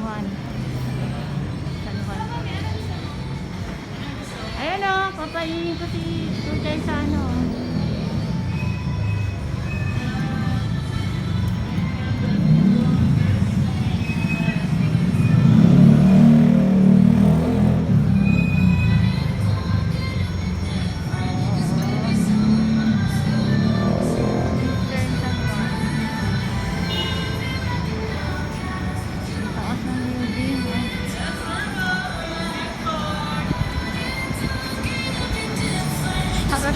Juan. San Juan. Ayan o, papainin ko si Tuchay sa ano.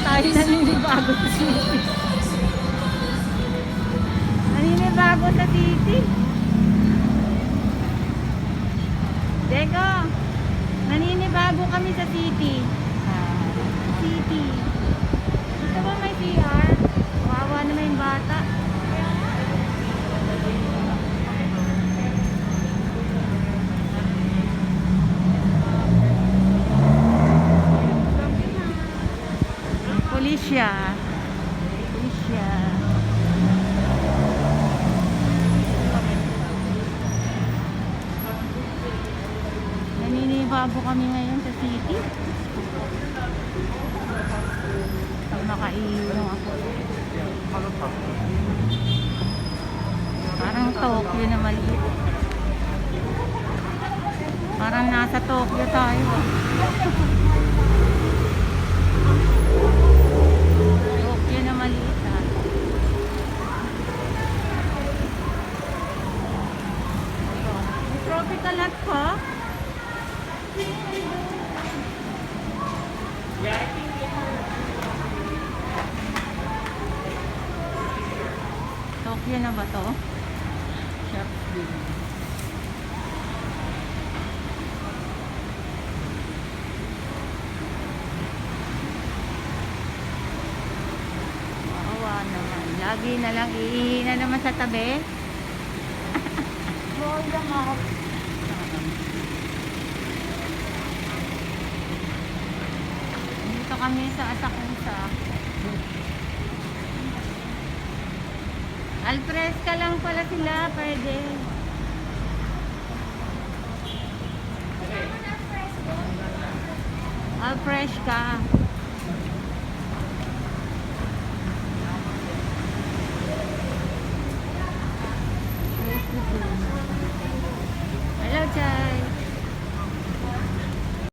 Tayo naninibago sa city. Naninibago sa city. Deko, naninibago kami sa. City. Pulisya. Pulisya. Naninibago kami ngayon sa city. Makainom ako. Parang Tokyo na maliit. Parang nasa Tokyo tayo. ah. Tokyo na maliit ah. Tropical hut pa. Tokyo na ba to? Sharpsville. Maawa naman. Lagi na lang iihi na naman sa tabi. Roll them out. Kami sa Asakusa. Alfresca lang pala sila, pwede. Alfresca.